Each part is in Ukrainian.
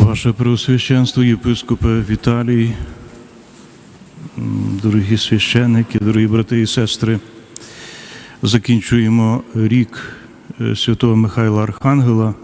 Ваше Преосвященство, єпископе Віталій, дорогі священники, дорогі брати і сестри, закінчуємо рік е, святого Михайла Архангела.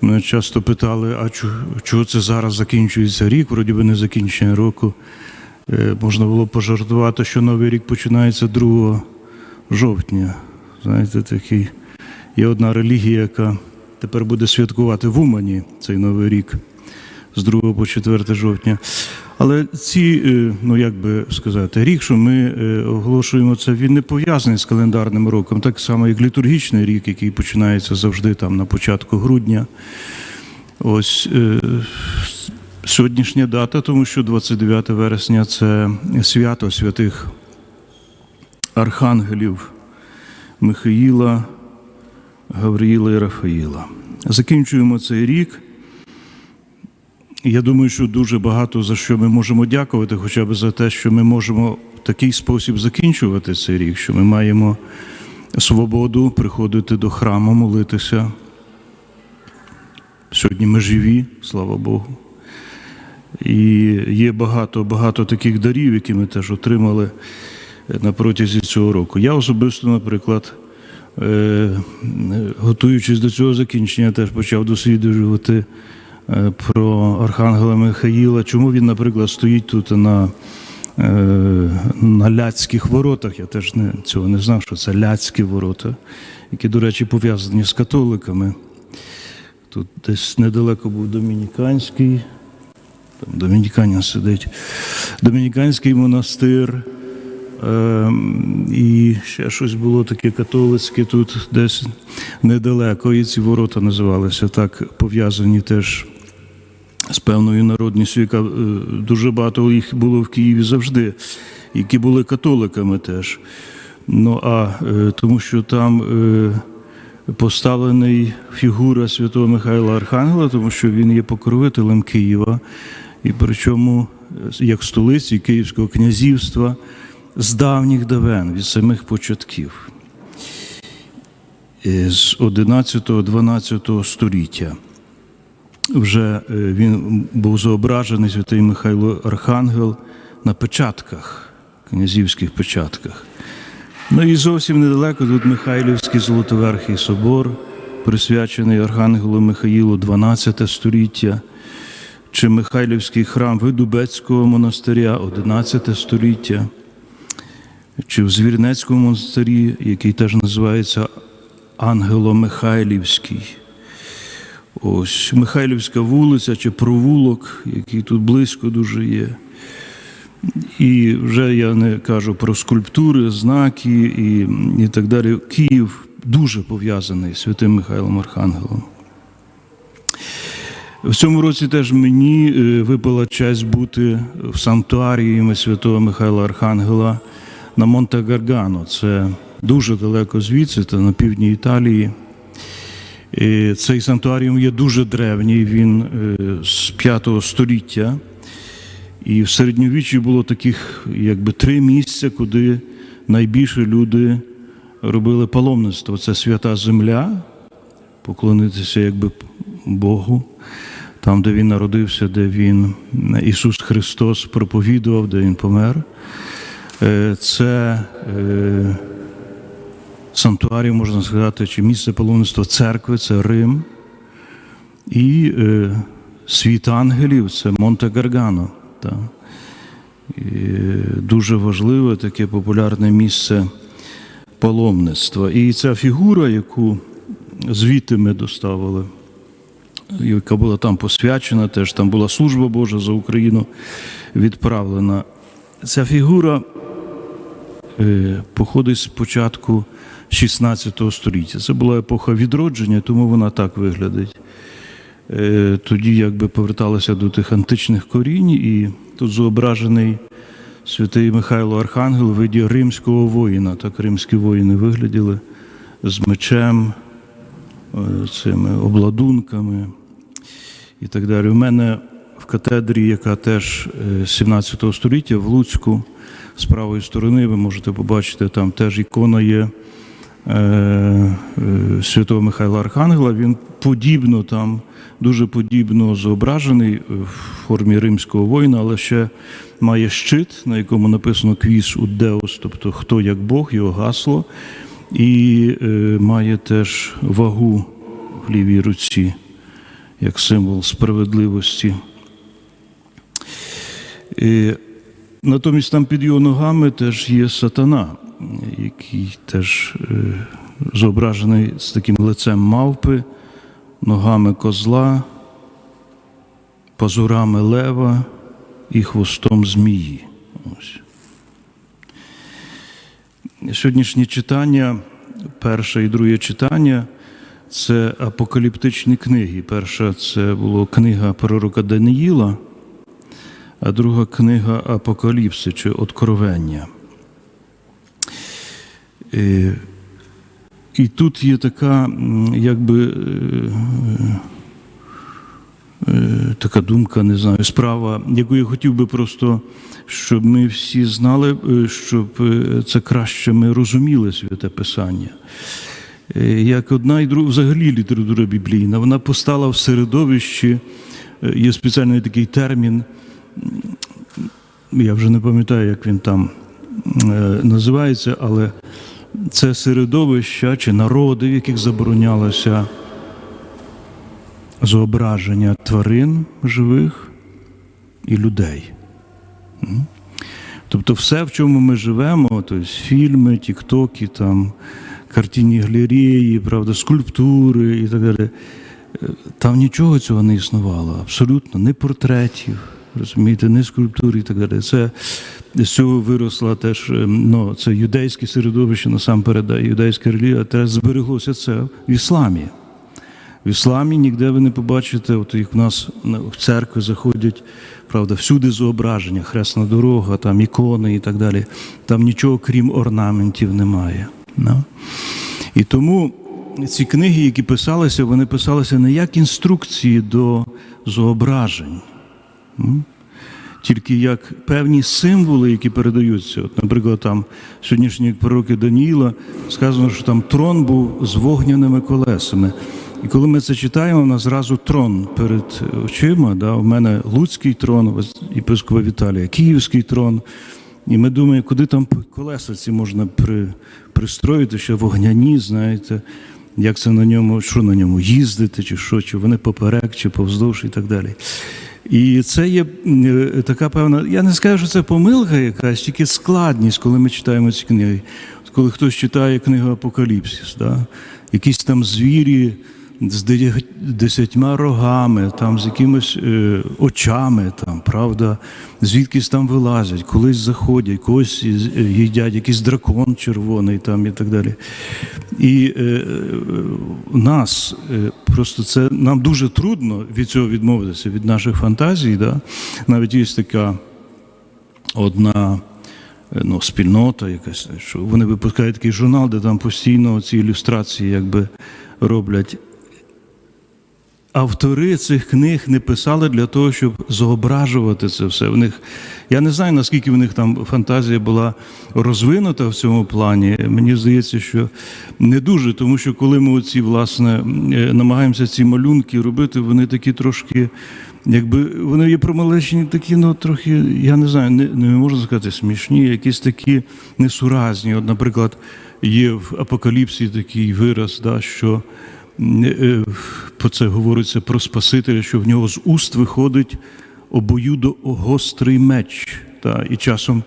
Мене часто питали, а чого це зараз закінчується рік, вроді би не закінчення року. Е, Можна було пожартувати, що новий рік починається 2 жовтня. Знаєте, такий є одна релігія, яка тепер буде святкувати в Умані цей новий рік з 2 по 4 жовтня. Але ці, е, ну як би сказати, рік, що ми е, оголошуємо це, він не пов'язаний з календарним роком, так само, як літургічний рік, який починається завжди там на початку грудня. Ось е, сьогоднішня дата, тому що 29 вересня це свято святих архангелів Михаїла, Гавриїла і Рафаїла. Закінчуємо цей рік. Я думаю, що дуже багато за що ми можемо дякувати, хоча б за те, що ми можемо в такий спосіб закінчувати цей рік, що ми маємо свободу приходити до храму, молитися. Сьогодні ми живі, слава Богу. І є багато, багато таких дарів, які ми теж отримали на протязі цього року. Я особисто, наприклад, е, готуючись до цього закінчення, теж почав досліджувати е, про Архангела Михаїла. Чому він, наприклад, стоїть тут на, е, на ляцьких воротах? Я теж не, цього не знав, що це ляцькі ворота, які, до речі, пов'язані з католиками. Тут десь недалеко був Домініканський. Там Домініканин сидить. Домініканський монастир. Ем, і ще щось було таке католицьке тут десь недалеко. І ці ворота називалися так, пов'язані теж з певною народністю, яка е, дуже багато їх було в Києві завжди, які були католиками теж. Ну а е, тому що там е, поставлений фігура святого Михайла Архангела, тому що він є покровителем Києва, і причому як столиці Київського князівства з давніх давен, від самих початків, з 11-12 століття. Вже е, він був зображений святий Михайло Архангел на печатках, князівських печатках. Ну і зовсім недалеко тут Михайлівський Золотоверхий собор, присвячений Архангелу Михаїлу 12 століття, чи Михайлівський храм Видубецького монастиря 11 століття, чи в Звірнецькому монастирі, який теж називається Ангело-Михайлівський. Ось Михайлівська вулиця чи провулок, який тут близько дуже є. І вже я не кажу про скульптури, знаки і, і так далі. Київ дуже пов'язаний з святим Михайлом Архангелом. В цьому році теж мені е, випала честь бути в санктуарії святого Михайла Архангела на Монте Гаргано. Це дуже далеко звідси, це на півдні Італії. Цей санктуаріум є дуже древній, він е, з 5 століття. І в середньовіччі було таких якби три місця, куди найбільше люди робили паломництво. Це свята земля, поклонитися якби Богу, там, де він народився, де він Ісус Христос проповідував, де Він помер. Е, Це е, санктуарій, можна сказати, чи місце паломництва церкви, це Рим. І е, світ ангелів це Монте Гаргано. Та. І дуже важливе таке популярне місце паломництва. І ця фігура, яку звідти ми доставили, яка була там посвячена, теж там була служба Божа за Україну відправлена. Ця фігура е, походить з початку 16 століття. Це була епоха відродження, тому вона так виглядить. Е, Тоді якби поверталися до тих античних корінь, і тут зображений святий Михайло Архангел в виді римського воїна. Так римські воїни вигляділи з мечем, е, цими обладунками і так далі. У мене в катедрі, яка теж е, 17 століття в Луцьку, з правої сторони, ви можете побачити, там теж ікона є е, е, святого Михайла Архангела. Він подібно там, дуже подібно зображений в формі римського воїна, але ще має щит, на якому написано Квіс Удеус, тобто хто як Бог, його гасло, і е, має теж вагу в лівій руці, як символ справедливості. Натомість там під його ногами теж є сатана, який теж е, зображений з таким лицем мавпи, ногами козла, пазурами лева і хвостом змії. Ось. Сьогоднішнє читання, перше і друге читання це апокаліптичні книги. Перша це була книга пророка Даниїла, друга книга Апокаліпси чи Откровення. І, і тут є така, якби. е, е, Така думка, не знаю, справа, яку я хотів би просто, щоб ми всі знали, е, щоб е, це краще ми розуміли святе Писання. Е, Як одна і друга, взагалі література біблійна, вона постала в середовищі, е, є спеціальний такий термін, я вже не пам'ятаю, як він там е, називається, але це середовища чи народи, в яких заборонялося зображення тварин живих і людей. Тобто все, в чому ми живемо, тобто фільми, тіктоки, там, картинні галереї, правда, скульптури і так далі. е, Там нічого цього не існувало, абсолютно, ні портретів, розумієте, ні скульптур і так далі. Це з цього виросла теж е, ну, це юдейське середовище насамперед, юдейська релігія, теж збереглося це в ісламі. В ісламі ніде ви не побачите, от як в нас в церкви заходять, правда, всюди зображення, хресна дорога, там ікони і так далі. Там нічого крім орнаментів немає. Ну. І тому ці книги, які писалися, вони писалися не як інструкції до зображень? Тільки як певні символи, які передаються. От, наприклад, там сьогоднішні пророки Даніїла сказано, що там трон був з вогняними колесами. І коли ми це читаємо, у нас зразу трон перед очима. Да? У мене Луцький трон, єпископа Віталія, Київський трон. І ми думаємо, куди там колеса ці можна при, пристроїти, ще вогняні, знаєте, як це на ньому, що на ньому їздити, чи що, чи вони поперек, чи повздовж і так далі. І це є е, така певна, я не скажу, що це помилка якась, тільки складність, коли ми читаємо ці книги. Коли хтось читає книгу Апокаліпсис, да? якісь там звірі з десятьма рогами, там з якимись е, очами, там, правда, звідкись там вилазять, колись заходять, когось е, їдять, якийсь дракон червоний там і так далі. І е, е, нас е, просто це нам дуже трудно від цього відмовитися, від наших фантазій. Да? Навіть є така одна е, ну, спільнота, якась, що вони випускають такий журнал, де там постійно ці ілюстрації якби роблять. Автори цих книг не писали для того, щоб зображувати це все. В них, я не знаю, наскільки в них там фантазія була розвинута в цьому плані. Мені здається, що не дуже, тому що коли ми оці, власне, е, намагаємося ці малюнки робити, вони такі трошки, якби вони є промалечені, такі, ну трохи, я не знаю, не, не можна сказати смішні, якісь такі несуразні. От, наприклад, є в апокаліпсі такий вираз, да, що. Е, Про це говориться про Спасителя, що в нього з уст виходить обоюдогострий меч. Та, і часом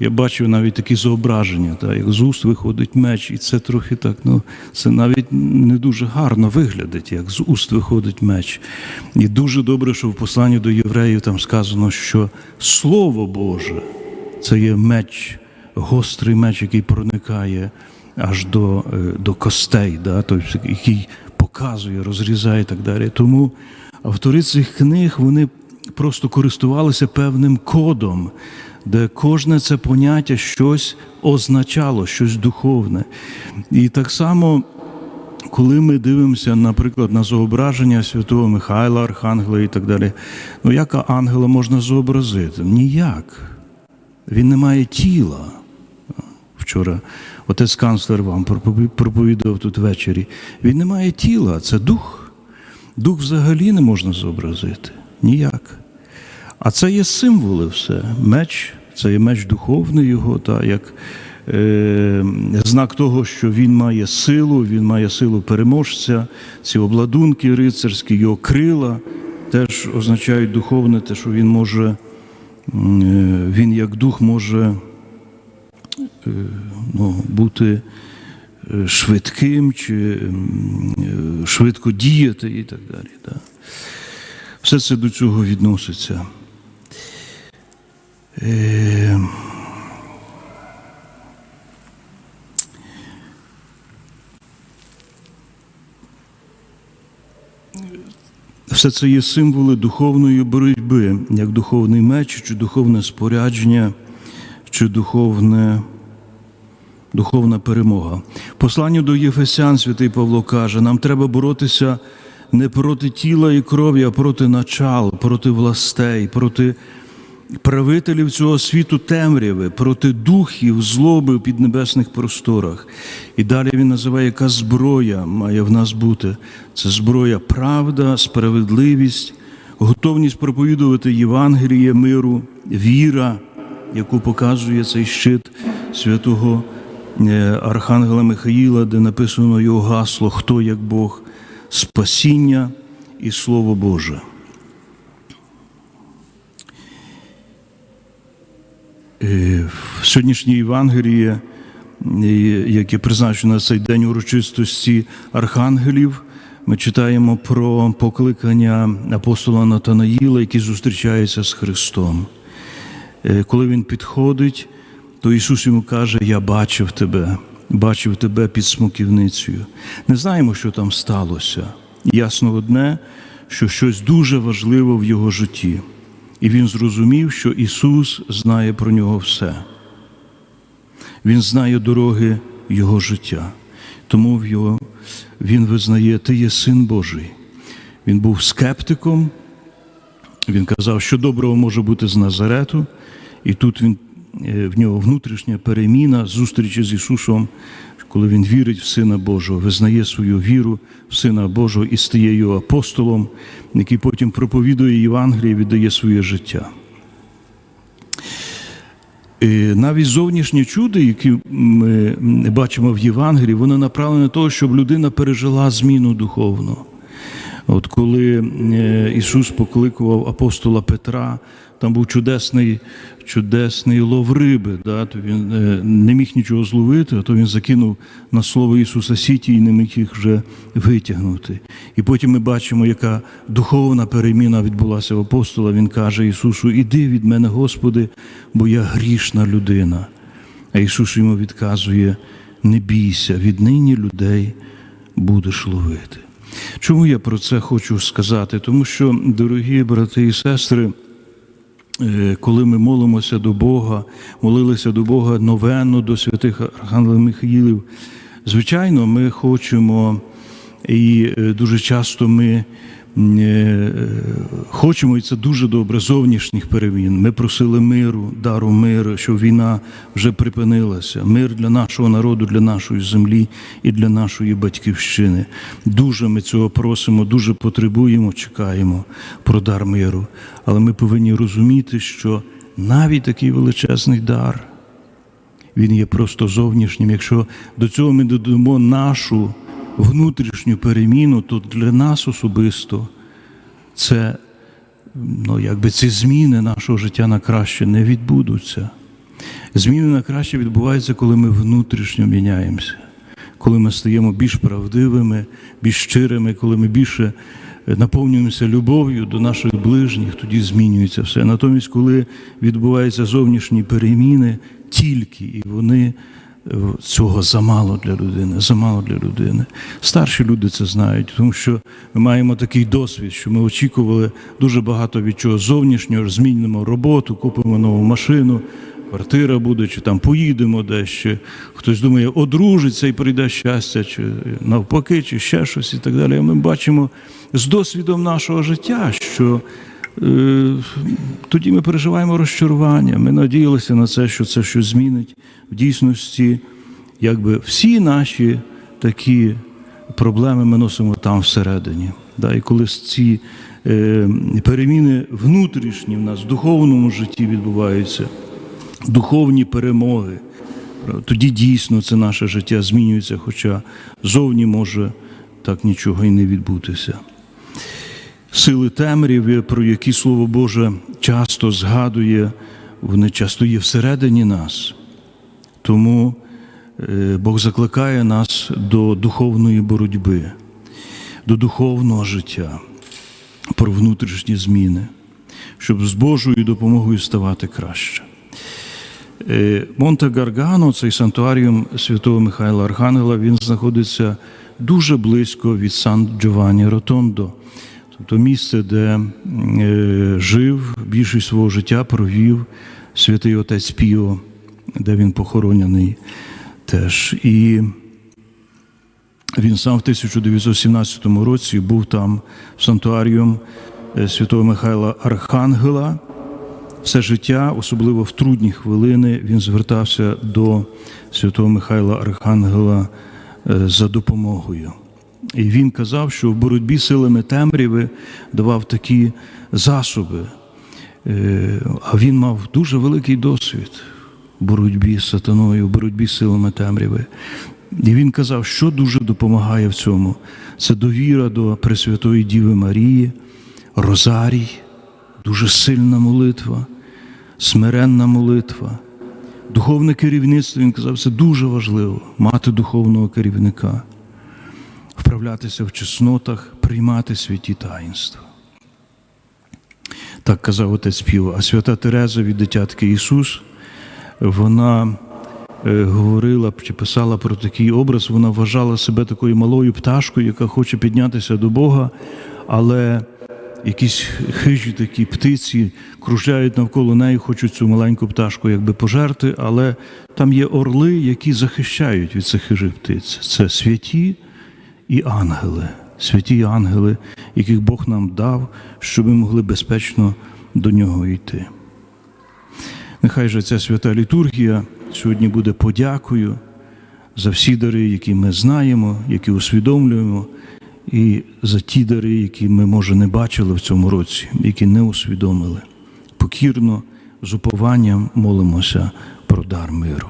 я бачив навіть такі зображення, та, як з уст виходить меч, і це трохи так, ну, це навіть не дуже гарно виглядить, як з уст виходить меч. І дуже добре, що в посланні до євреїв там сказано, що Слово Боже це є меч, гострий меч, який проникає аж до, е, до костей, да, тобто, який показує, розрізає і так далі. Тому автори цих книг вони просто користувалися певним кодом, де кожне це поняття щось означало, щось духовне. І так само. Коли ми дивимося, наприклад, на зображення святого Михайла, Архангела і так далі, ну як ангела можна зобразити? Ніяк. Він не має тіла. Вчора отець канцлер вам пропові- проповідав тут ввечері. Він не має тіла, це дух. Дух взагалі не можна зобразити. Ніяк. А це є символи все. Меч, це є меч духовний його, та, як е, знак того, що він має силу, він має силу переможця, ці обладунки рицарські, його крила теж означають духовне, те, що він може, е, він як дух може е, ну, бути е, швидким чи е, швидко діяти і так далі. Да. Все це до цього відноситься. Е, Все це є символи духовної боротьби, як духовний меч, чи духовне спорядження, чи духовне, духовна перемога. Посланню до Єфесян святий Павло каже, нам треба боротися не проти тіла і крові, а проти начал, проти властей, проти правителів цього світу темряви, проти духів злоби в піднебесних просторах. І далі він називає, яка зброя має в нас бути. Це зброя правда, справедливість, готовність проповідувати Євангеліє миру, віра, яку показує цей щит святого Архангела Михаїла, де написано його гасло Хто як Бог, спасіння і Слово Боже. Е, В сьогоднішній Євангелії, е, яке призначено на цей день урочистості архангелів, ми читаємо про покликання апостола Натанаїла, який зустрічається з Христом. Е, Коли він підходить, то Ісус йому каже: Я бачив тебе, бачив тебе під смоківницею. Не знаємо, що там сталося. Ясно одне, що щось дуже важливе в його житті. І він зрозумів, що Ісус знає про нього все. Він знає дороги Його життя. Тому в його, він визнає, ти є син Божий. Він був скептиком, він казав, що доброго може бути з Назарету, і тут він, в нього внутрішня переміна зустрічі з Ісусом, коли він вірить в Сина Божого, визнає свою віру в Сина Божого і стає його апостолом, який потім проповідує Євангеліє і віддає своє життя. І навіть зовнішні чуди, які ми бачимо в Євангелії, вони направлені на те, щоб людина пережила зміну духовну. От коли е, Ісус покликував апостола Петра, там був чудесний, чудесний лов риби, да? то він е, не міг нічого зловити, а то він закинув на слово Ісуса сіті і не міг їх вже витягнути. І потім ми бачимо, яка духовна переміна відбулася в апостола. Він каже Ісусу: Іди від мене, Господи, бо я грішна людина. А Ісус йому відказує: не бійся, віднині людей будеш ловити. Чому я про це хочу сказати? Тому що, дорогі брати і сестри, коли ми молимося до Бога, молилися до Бога новенно до святих Архангелів Михаїлів, звичайно, ми хочемо, і е, дуже часто ми е, хочемо, і це дуже добре, зовнішніх перемін. Ми просили миру, дару миру, щоб війна вже припинилася. Мир для нашого народу, для нашої землі і для нашої батьківщини. Дуже ми цього просимо, дуже потребуємо, чекаємо про дар миру. Але ми повинні розуміти, що навіть такий величезний дар. Він є просто зовнішнім. Якщо до цього ми додамо нашу внутрішню переміну, то для нас особисто це, ну, якби ці зміни нашого життя на краще не відбудуться. Зміни на краще відбуваються, коли ми внутрішньо міняємося, коли ми стаємо більш правдивими, більш щирими, коли ми більше наповнюємося любов'ю до наших ближніх, тоді змінюється все. Натомість, коли відбуваються зовнішні переміни, тільки і вони е, цього замало для людини, замало для людини. Старші люди це знають, тому що ми маємо такий досвід, що ми очікували дуже багато від чого зовнішнього, змінимо роботу, купимо нову машину. Квартира буде, чи там поїдемо дещо. Хтось думає, одружиться і прийде щастя, чи навпаки, чи ще щось і так далі. Ми бачимо з досвідом нашого життя, що тоді ми переживаємо розчарування. Ми надіялися на це, що це щось змінить. В дійсності якби всі наші такі проблеми ми носимо там всередині. Да? І коли ці е, переміни внутрішні в нас в духовному житті відбуваються, духовні перемоги, тоді дійсно це наше життя змінюється, хоча зовні може так нічого і не відбутися. Сили темряви, про які Слово Боже часто згадує, вони часто є всередині нас. Тому е, Бог закликає нас до духовної боротьби, до духовного життя, про внутрішні зміни, щоб з Божою допомогою ставати краще. Е, Монте Гаргано, цей санктуаріум святого Михайла Архангела, він знаходиться дуже близько від Сан Джованні Ротондо, тобто місце, де е, жив більшість свого життя провів святий отець Піо, де він похоронений теж. І він сам в 1917 році був там в санктуаріум е, святого Михайла Архангела. Все життя, особливо в трудні хвилини, він звертався до святого Михайла Архангела е, за допомогою. І він казав, що в боротьбі з силами темряви давав такі засоби. Е, А він мав дуже великий досвід в боротьбі з сатаною, в боротьбі з силами темряви. І він казав, що дуже допомагає в цьому. Це довіра до Пресвятої Діви Марії, Розарій, дуже сильна молитва, смиренна молитва. Духовне керівництво, він казав, це дуже важливо мати духовного керівника, вправлятися в чеснотах, приймати святі таїнства. Так казав отець Піво. А свята Тереза від дитятки Ісус, вона е, говорила чи писала про такий образ, вона вважала себе такою малою пташкою, яка хоче піднятися до Бога, але якісь хижі такі птиці кружляють навколо неї, хочуть цю маленьку пташку якби пожерти, але там є орли, які захищають від цих хижих птиць. Це святі і ангели, святі ангели, яких Бог нам дав, щоб ми могли безпечно до нього йти. Нехай же ця свята літургія сьогодні буде подякою за всі дари, які ми знаємо, які усвідомлюємо, і за ті дари, які ми, може, не бачили в цьому році, які не усвідомили. Покірно, з упованням молимося про дар миру.